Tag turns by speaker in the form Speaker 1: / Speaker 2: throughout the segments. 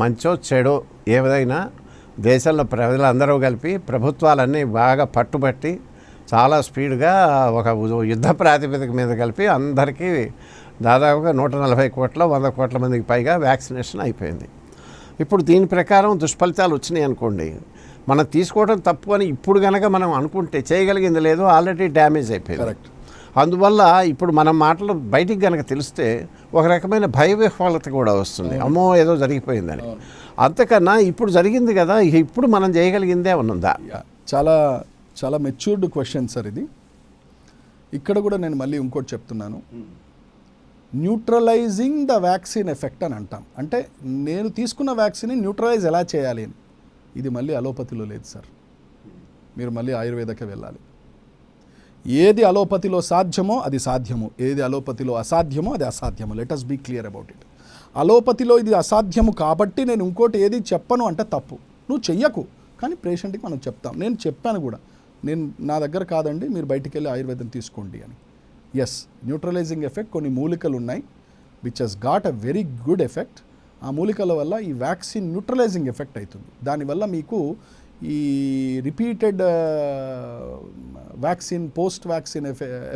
Speaker 1: మంచో చెడో ఏదైనా దేశంలో ప్రజలందరూ కలిపి ప్రభుత్వాలన్నీ బాగా పట్టుబట్టి చాలా స్పీడ్గా ఒక యుద్ధ ప్రాతిపదిక మీద కలిపి అందరికీ దాదాపుగా నూట నలభై కోట్ల వంద కోట్ల మందికి పైగా వ్యాక్సినేషన్ అయిపోయింది. ఇప్పుడు దీని ప్రకారం దుష్ఫలితాలు వచ్చినాయి అనుకోండి. మనం తీసుకోవడం తప్పు అని ఇప్పుడు కనుక మనం అనుకుంటే చేయగలిగింది లేదు ఆల్రెడీ డ్యామేజ్ అయిపోయింది.
Speaker 2: కరెక్ట్.
Speaker 1: అందువల్ల ఇప్పుడు మన మాటలు బయటికి కనుక తెలిస్తే ఒక రకమైన భయ విహ్వలత కూడా వస్తుంది. అమ్మో ఏదో జరిగిపోయిందని. అంతకన్నా ఇప్పుడు జరిగింది కదా ఇప్పుడు మనం చేయగలిగిందే ఉన్నదా?
Speaker 2: చాలా చాలా మెచ్యూర్డ్ క్వశ్చన్ సార్ ఇది. ఇక్కడ కూడా నేను మళ్ళీ ఇంకోటి చెప్తున్నాను. న్యూట్రలైజింగ్ ద వ్యాక్సిన్ ఎఫెక్ట్ అని అంటాం. అంటే నేను తీసుకున్న వ్యాక్సిన్ న్యూట్రలైజ్ ఎలా చేయాలి అని. ఇది మళ్ళీ అలోపతిలో లేదు సార్ మీరు మళ్ళీ ఆయుర్వేదకే వెళ్ళాలి. ఏది అలోపతిలో సాధ్యమో అది సాధ్యము. ఏది అలోపతిలో అసాధ్యమో అది అసాధ్యము. Let us be clear about it అలోపతిలో ఇది అసాధ్యము కాబట్టి నేను ఇంకోటి ఏది చెప్పను అంటే తప్పు. నువ్వు చెయ్యకు కానీ పేషెంట్కి మనం చెప్తాం. నేను చెప్పాను కూడా. నేను నా దగ్గర కాదండి మీరు బయటికి వెళ్ళి ఆయుర్వేదం తీసుకోండి అని. ఎస్ న్యూట్రలైజింగ్ ఎఫెక్ట్ కొన్ని మూలికలు ఉన్నాయి which has got a very good effect ఆ మూలికల వల్ల ఈ వ్యాక్సిన్ న్యూట్రలైజింగ్ ఎఫెక్ట్ అవుతుంది. దానివల్ల మీకు ఈ repeated vaccine post vaccine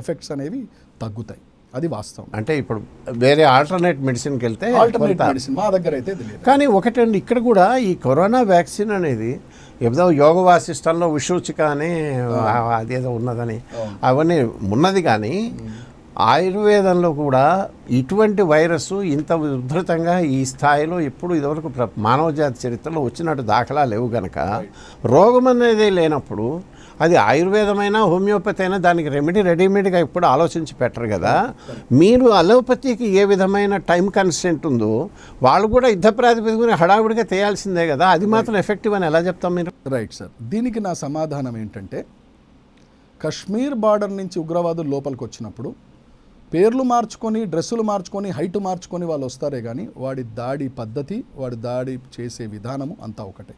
Speaker 2: effects అనేవి తగ్గుతాయి. అది వాస్తవం.
Speaker 1: అంటే ఇప్పుడు వేరే ఆల్టర్నేట్ మెడిసిన్కి వెళ్తే
Speaker 2: ఆల్టర్నేట్ మెడిసిన్ మా దగ్గర అయితే లేదు
Speaker 1: కానీ ఒకటండి ఇక్కడ కూడా ఈ కరోనా వ్యాక్సిన్ అనేది ఏదో యోగ వాసిష్టంలో విషూచిక అని అదేదో ఉన్నదని అవన్నీ ఉన్నది కానీ ఆయుర్వేదంలో కూడా ఇటువంటి వైరస్ ఇంత ఉధృతంగా ఈ స్థాయిలో ఎప్పుడు ఇదివరకు ప్ర- మానవ జాతి చరిత్రలో వచ్చినట్టు దాఖలా లేవు గనక రోగం అనేది లేనప్పుడు అది ఆయుర్వేదమైనా హోమియోపతి అయినా దానికి రెమెడీ రెడీమేడ్గా ఇప్పుడు ఆలోచించి పెట్టరు కదా. మీరు అలోపతికి ఏ విధమైన టైం కన్స్టెంట్ ఉందో వాళ్ళు కూడా యుద్ధ ప్రాతిపదికన హడావుడిగా తేయాల్సిందే కదా. అది మాత్రం ఎఫెక్టివ్ అని ఎలా చెప్తాం మీరు?
Speaker 2: రైట్ సార్ దీనికి నా సమాధానం ఏంటంటే కశ్మీర్ బార్డర్ నుంచి ఉగ్రవాదులు లోపలికి వచ్చినప్పుడు పేర్లు మార్చుకొని డ్రెస్సులు మార్చుకొని హైట్ మార్చుకొని వాళ్ళు వస్తారే కానీ వాడి దాడి పద్ధతి వాడి దాడి చేసే విధానము అంతా ఒకటే.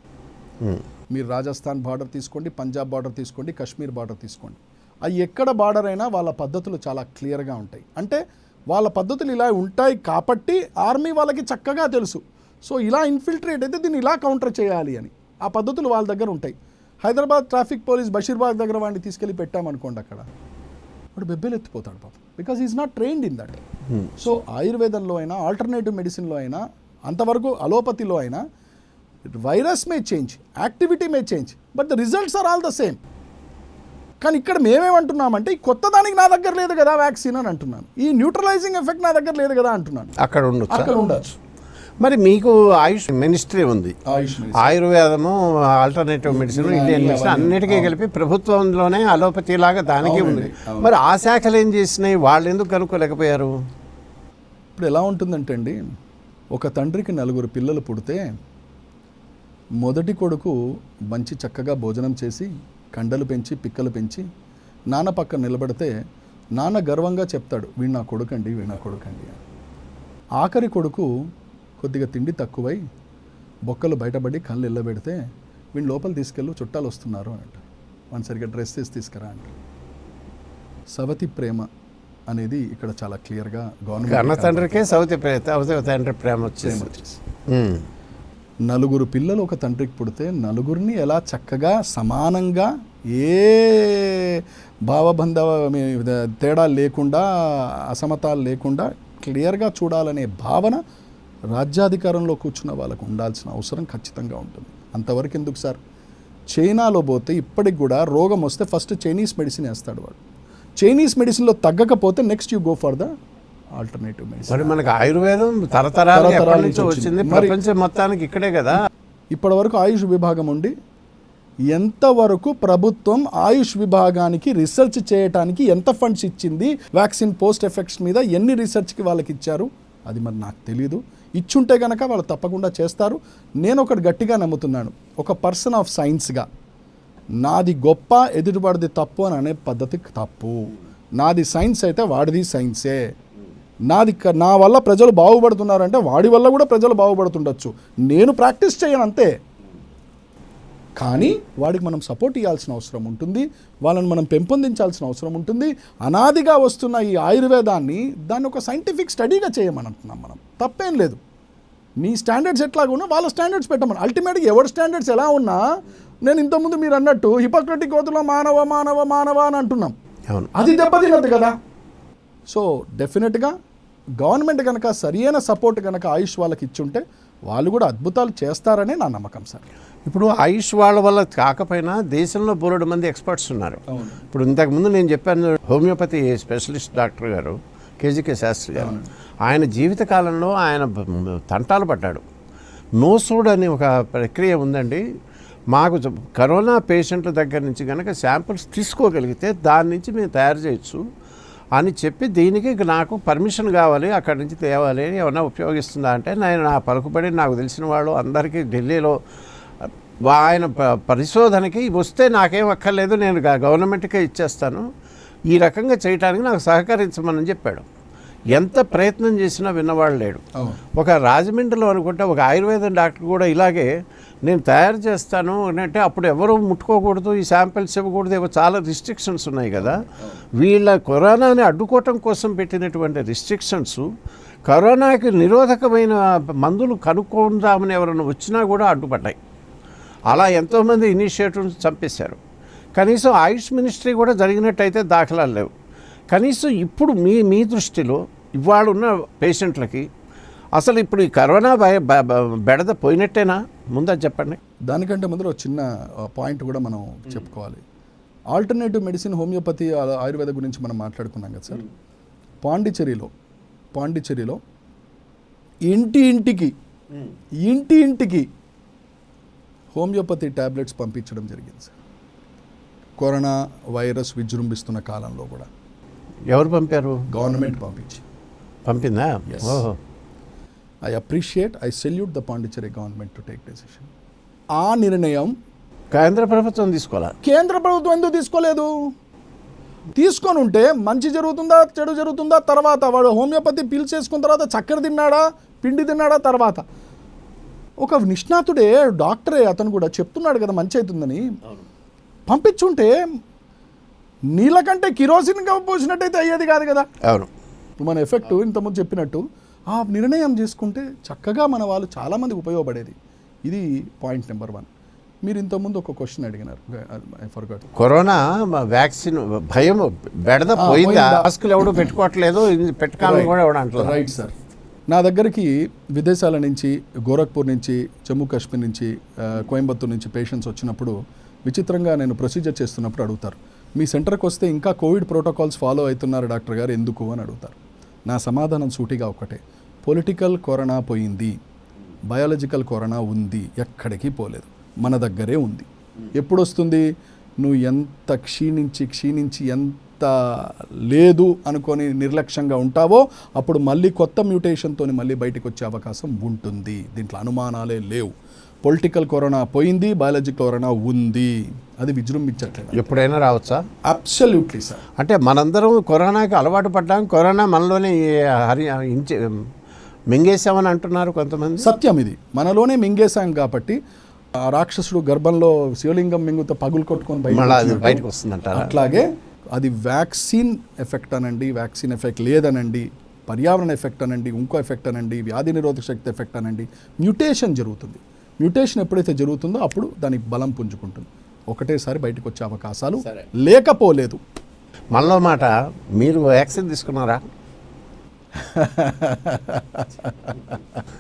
Speaker 2: మీరు రాజస్థాన్ బార్డర్ తీసుకోండి పంజాబ్ బార్డర్ తీసుకోండి కశ్మీర్ బార్డర్ తీసుకోండి. అవి ఎక్కడ బార్డర్ అయినా వాళ్ళ పద్ధతులు చాలా క్లియర్గా ఉంటాయి. అంటే వాళ్ళ పద్ధతులు ఇలా ఉంటాయి కాబట్టి ఆర్మీ వాళ్ళకి చక్కగా తెలుసు. సో ఇలా ఇన్ఫిల్ట్రేట్ అయితే దీన్ని ఇలా కౌంటర్ చేయాలి అని. ఆ పద్ధతులు వాళ్ళ దగ్గర ఉంటాయి. హైదరాబాద్ ట్రాఫిక్ పోలీస్ బషీర్బాగ్ దగ్గర వాడిని తీసుకెళ్ళి పెట్టామనుకోండి అక్కడ. వాడు బెబ్బెలు ఎత్తిపోతాడు పాపం because is not trained in that so ఆయుర్వేదంలో అయినా ఆల్టర్నేటివ్ మెడిసిన్లో అయినా అంతవరకు అలోపతిలో అయినా virus may change activity may change but the results are all the same కానీ ఇక్కడ మేమేమంటున్నామంటే ఈ కొత్త దానికి నా దగ్గర లేదు కదా వ్యాక్సిన్ అని అంటున్నాను. ఈ న్యూట్రలైజింగ్ ఎఫెక్ట్ నా దగ్గర లేదు కదా అంటున్నాను.
Speaker 1: అక్కడ ఉండొచ్చు?
Speaker 2: అక్కడ ఉండొచ్చు.
Speaker 1: మరి మీకు ఆయుష్ మినిస్ట్రీ ఉంది. ఆయుర్వేదము ఆల్టర్నేటివ్ మెడిసిన్ ఇండియన్ మెడిసిన్ అన్నిటికీ కలిపి ప్రభుత్వంలోనే అలోపతి లాగా దానికి ఉంది. మరి ఆ శాఖలు ఏం చేసినాయి? వాళ్ళు ఎందుకు కనుక్కోలేకపోయారు?
Speaker 2: ఇప్పుడు ఎలా ఉంటుందంటే అండి ఒక తండ్రికి నలుగురు పిల్లలు పుడితే మొదటి కొడుకు మంచి చక్కగా భోజనం చేసి కండలు పెంచి పిక్కలు పెంచి నాన్న పక్కన నిలబడితే నాన్న గర్వంగా చెప్తాడు వీడు నా కొడుకండి వీడు నా కొడుకండి ఆఖరి కొడుకు కొద్దిగా తిండి తక్కువై బొక్కలు బయటపడి కళ్ళు ఇళ్ళబెడితే వీడిని లోపల తీసుకెళ్ళు చుట్టాలు వస్తున్నారు అని అంటారు. వాడిని సరిగ్గా డ్రెస్ తీసి తీసుకురా అంటారు సవతి ప్రేమ అనేది ఇక్కడ చాలా క్లియర్గా గవర్నమెంట్
Speaker 1: తండ్రికే సౌతి ప్రేమ తండ్రి ప్రేమ వచ్చేసి.
Speaker 2: నలుగురు పిల్లలు ఒక తండ్రికి పుడితే నలుగురిని ఎలా చక్కగా సమానంగా ఏ భావబంధ తేడా లేకుండా అసమతాలు లేకుండా క్లియర్గా చూడాలనే భావన రాజ్యాధికారంలో కూర్చున్న వాళ్ళకు ఉండాల్సిన అవసరం ఖచ్చితంగా ఉంటుంది. అంతవరకు ఎందుకు సార్? చైనాలో పోతే ఇప్పటికి కూడా రోగం వస్తే ఫస్ట్ చైనీస్ మెడిసిన్ వేస్తాడు వాడు. చైనీస్ మెడిసిన్లో తగ్గకపోతే next you go for the alternative medicine
Speaker 1: మరి మనకు ఆయుర్వేదం తరతరాలు
Speaker 2: నుంచి వచ్చింది.
Speaker 1: ప్రపంచం మొత్తానికి ఇక్కడే కదా.
Speaker 2: ఇప్పటి వరకు ఆయుష్ విభాగం ఉండి ఎంతవరకు ప్రభుత్వం ఆయుష్ విభాగానికి రీసెర్చ్ చేయడానికి ఎంత ఫండ్స్ ఇచ్చింది వ్యాక్సిన్ పోస్ట్ ఎఫెక్ట్స్ మీద ఎన్ని రీసెర్చ్కి వాళ్ళకి ఇచ్చారు అది మరి నాకు తెలియదు ఇచ్చుంటే కనుక వాళ్ళు తప్పకుండా చేస్తారు. నేను ఒకటి గట్టిగా నమ్ముతున్నాను. ఒక పర్సన్ ఆఫ్ సైన్స్గా నాది గొప్ప ఎదుటివాడిది తప్పు అని అనే పద్ధతి తప్పు. నాది సైన్స్ అయితే వాడిది సైన్సే. నాది నా వల్ల ప్రజలు బాగుపడుతున్నారంటే వాడి వల్ల కూడా ప్రజలు బాగుపడుతుండొచ్చు. నేను ప్రాక్టీస్ చేయను అంతే. కానీ వాడికి మనం సపోర్ట్ ఇవ్వాల్సిన అవసరం ఉంటుంది. వాళ్ళని మనం పెంపొందించాల్సిన అవసరం ఉంటుంది. అనాదిగా వస్తున్న ఈ ఆయుర్వేదాన్ని దాన్ని ఒక సైంటిఫిక్ స్టడీగా చేయమని అంటున్నాం మనం. తప్పేం లేదు. నీ స్టాండర్డ్స్ ఎట్లాగున్నా వాళ్ళ స్టాండర్డ్స్ పెట్టమని. అల్టిమేట్గా ఎవరి స్టాండర్డ్స్ ఎలా ఉన్నా నేను ఇంతకుముందు మీరు అన్నట్టు హిపోక్రటిక్ కోతులో మానవ మానవ మానవ అని అంటున్నాం.
Speaker 1: అవును.
Speaker 2: అది దెబ్బతినదు కదా. సో డెఫినెట్గా గవర్నమెంట్ కనుక సరియైన సపోర్ట్ కనుక ఆయుష్ వాళ్ళకి ఇచ్చుంటే వాళ్ళు కూడా అద్భుతాలు చేస్తారనే నా నమ్మకం సార్.
Speaker 1: ఇప్పుడు ఆయుష్ వాళ్ళ వల్ల కాకపోయినా దేశంలో బోలెడు మంది ఎక్స్పర్ట్స్ ఉన్నారు. ఇప్పుడు ఇంతకుముందు నేను చెప్పాను హోమియోపతి స్పెషలిస్ట్ డాక్టర్ గారు కేజీకే శాస్త్రి గారు. ఆయన జీవితకాలంలో ఆయన తంటాలు పడ్డాడు. నోసోడ్ అనే ఒక ప్రక్రియ ఉందండి. మాకు కరోనా పేషెంట్ల దగ్గర నుంచి కనుక శాంపిల్స్ తీసుకోగలిగితే దాని నుంచి మేము తయారు చేయొచ్చు. అని చెప్పి దీనికి నాకు పర్మిషన్ కావాలి అక్కడి నుంచి తేవాలి అని ఏమన్నా ఉపయోగిస్తుందా అంటే నేను నా పలుకుబడి నాకు తెలిసిన వాళ్ళు అందరికీ ఢిల్లీలో ఆయన ప- పరిశోధనకి వస్తే నాకేం అక్కర్లేదు నేను గ- గవర్నమెంట్కే ఇచ్చేస్తాను. ఈ రకంగా చేయడానికి నాకు సహకరించమని చెప్పాడు. ఎంత ప్రయత్నం చేసినా విన్నవాడు లేడు. ఒక రాజమండ్రిలో అనుకుంటే ఒక ఆయుర్వేదం డాక్టర్ కూడా ఇలాగే నేను తయారు చేస్తాను అని అంటే అప్పుడు ఎవరు ముట్టుకోకూడదు ఈ శాంపిల్స్ ఇవ్వకూడదు ఏవో చాలా రిస్ట్రిక్షన్స్ ఉన్నాయి కదా. వీళ్ళ కరోనాని అడ్డుకోవటం కోసం పెట్టినటువంటి రిస్ట్రిక్షన్స్ కరోనాకి నిరోధకమైన మందులు కనుక్కుందామని ఎవరైనా వచ్చినా కూడా అడ్డుపడ్డాయి. అలా ఎంతోమంది ఇనిషియేటివ్స్ చంపేశారు. కనీసం ఆయుష్ మినిస్ట్రీ కూడా జరిగినట్టయితే దాఖలాలు లేవు. కనీసం ఇప్పుడు మీ మీ దృష్టిలో ఇవాళ ఉన్న పేషెంట్లకి అసలు ఇప్పుడు ఈ కరోనా భయ బెడద పోయినట్టేనా? ముందా చెప్పండి.
Speaker 2: దానికంటే ఒక చిన్న పాయింట్ కూడా మనం చెప్పుకోవాలి. ఆల్టర్నేటివ్ మెడిసిన్ హోమియోపతి ఆయుర్వేద గురించి మనం మాట్లాడుకున్నాం కదా సార్. పాండిచ్చేరిలో పాండిచ్చేరిలో ఇంటి ఇంటికి ఇంటి ఇంటికి హోమియోపతి ట్యాబ్లెట్స్ పంపించడం జరిగింది సార్. కరోనా వైరస్ విజృంభిస్తున్న కాలంలో కూడా.
Speaker 1: ఎవరు పంపారు?
Speaker 2: గవర్నమెంట్ పంపించి.
Speaker 1: పంపిందా. ఓహో.
Speaker 2: I appreciate I salute the Pondicherry government to take decision ఆ నిర్ణయం
Speaker 1: కేంద్ర ప్రభుత్వం తీసుకోవాలా?
Speaker 2: కేంద్ర ప్రభుత్వం ఎందుకు తీసుకోలేదు? తీసుకొని ఉంటే మంచి జరుగుతుందా చెడు జరుగుతుందా? తర్వాత వాడు హోమియోపతి చేసుకున్న తర్వాత చక్కెర తిన్నాడా పిండి తిన్నాడా తర్వాత? ఒక నిష్ణాతుడే డాక్టరే అతను కూడా చెప్తున్నాడు కదా మంచి అవుతుందని. పంపించుంటే నీళ్ళకంటే కిరోసిన్ పోసినట్టయితే అయ్యేది కాదు కదా.
Speaker 1: అవును.
Speaker 2: మన ఎఫెక్ట్ ఇంతకుముందు చెప్పినట్టు ఆ నిర్ణయం చేసుకుంటే చక్కగా మన వాళ్ళు చాలామందికి ఉపయోగపడేది. ఇది పాయింట్ నెంబర్ వన్. మీరు ఇంతకుముందు ఒక క్వశ్చన్ అడిగినారు.
Speaker 1: కరోనా వ్యాక్సిన్ భయం బెడద పోయిందా? మాస్కులు ఎవడు పెట్టుకోవట్లేదు పెట్టుకోవాలని కూడా ఎవడు
Speaker 2: రైట్ సార్ నా దగ్గరికి విదేశాల నుంచి గోరఖ్పూర్ నుంచి జమ్మూ కాశ్మీర్ నుంచి కోయంబత్తూర్ నుంచి పేషెంట్స్ వచ్చినప్పుడు విచిత్రంగా నేను ప్రొసీజర్ చేస్తున్నప్పుడు అడుగుతారు. మీ సెంటర్కి వస్తే ఇంకా కోవిడ్ ప్రోటోకాల్స్ ఫాలో అవుతున్నారు డాక్టర్ గారు. ఎందుకు అని అడుగుతారు. నా సమాధానం సూటిగా ఒకటే పొలిటికల్ కరోనా పోయింది. బయాలజికల్ కరోనా ఉంది. ఎక్కడికి పోలేదు. మన దగ్గరే ఉంది. ఎప్పుడు వస్తుంది నువ్వు ఎంత క్షీణించి క్షీణించి ఎంత లేదు అనుకొని నిర్లక్ష్యంగా ఉంటావో అప్పుడు మళ్ళీ కొత్త మ్యూటేషన్తో మళ్ళీ బయటకు వచ్చే అవకాశం ఉంటుంది. దీంట్లో అనుమానాలే లేవు. పొలిటికల్ కరోనా పోయింది బయాలజికల్ కరోనా ఉంది. అది విజృంభించట్లేదు.
Speaker 1: ఎప్పుడైనా రావచ్చా?
Speaker 2: అబ్సల్యూట్లీ సార్
Speaker 1: అంటే మనందరం కరోనాకి అలవాటు పడ్డాం కరోనా మనలోనే హరి ఇంచి మింగేసామని అంటున్నారు కొంతమంది.
Speaker 2: సత్యం ఇది. మనలోనే మింగేశాం కాబట్టి ఆ రాక్షసుడు గర్భంలో శివలింగం మింగుతో పగులు కొట్టుకొని వచ్చినట్టు
Speaker 1: బయటకు వస్తుందంటారా?
Speaker 2: అట్లాగే అది వ్యాక్సిన్ ఎఫెక్ట్ అనండి వ్యాక్సిన్ ఎఫెక్ట్ లేదనండి పర్యావరణ ఎఫెక్ట్ అనండి ఇంకో ఎఫెక్ట్ అనండి వ్యాధి నిరోధక శక్తి ఎఫెక్ట్ అనండి మ్యూటేషన్ జరుగుతుంది. మ్యూటేషన్ ఎప్పుడైతే జరుగుతుందో అప్పుడు దానికి బలం పుంజుకుంటుంది. ఒకటేసారి బయటకు వచ్చే అవకాశాలు లేకపోలేదు.
Speaker 1: మనలో మాట మీరు వ్యాక్సిన్ తీసుకున్నారా?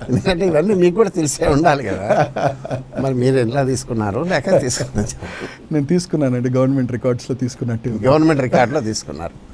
Speaker 1: ఎందుకంటే ఇవన్నీ మీకు కూడా తెలిసే ఉండాలి కదా. మరి మీరు ఎలా తీసుకున్నారు? లేక తీసుకున్నారు?
Speaker 2: నేను తీసుకున్నానండి గవర్నమెంట్ రికార్డ్స్లో తీసుకున్నట్టు.
Speaker 1: గవర్నమెంట్ రికార్డులో తీసుకున్నారు.